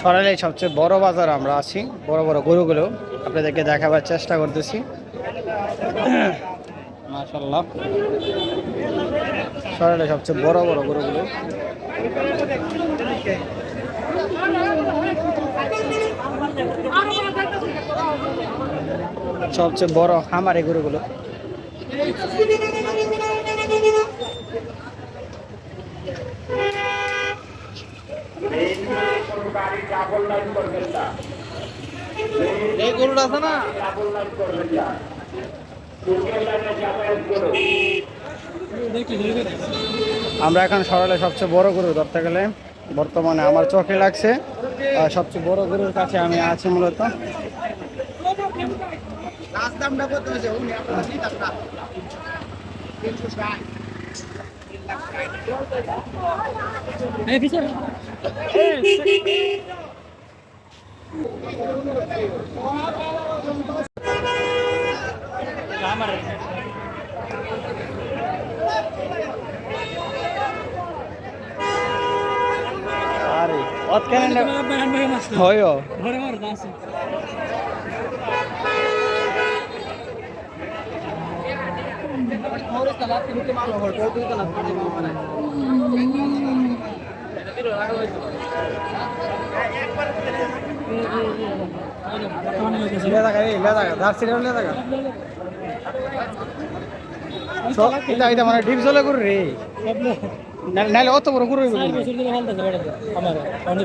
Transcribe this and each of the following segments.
সরাইলে সবচেয়ে বড় বাজার আমরা আছি বড় বড় গরুগুলো আপনাদেরকে দেখাবার চেষ্টা করতেছি। মাশাল্লাহ সরাইলে সবচেয়ে বড় বড় গরুগুলো। সবচেয়ে বড় খামারে গরুগুলো। এই গরুটা আছে না? আমরা এখন সরালে সবচেয়ে বড় গরু ধরতে গেলে বর্তমানে আমার চোখে লাগছে। আর সবচেয়ে বড় গরুর কাছে আমি আছি মূলত। দামটা কত হয়েছে? উনি আপনারা নিতে আরে অত কেন হয় লে থাকা রে এটা এটা মানে ডিপ জলে গরু রে নাহলে অত বড় কেন? আমার অনেক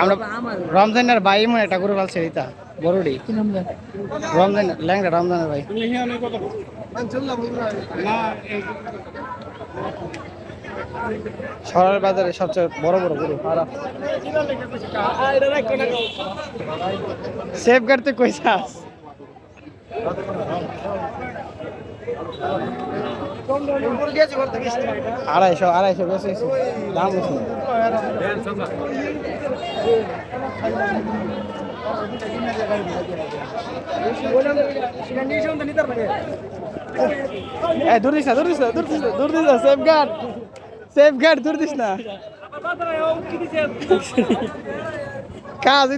আমার রমজানের ভাই মনে একটা গরু পালছে রিতা বড়ডি কি রমজান ল্যাংটা রমজানের ভাই। শহরের বাজারে সবচেয়ে বড় বড় গরু সেফ গাড়িতে কইসাস আড়াইশো আড়াইশো বেশি দাম বেশি। গার্ড গার্ড কাজ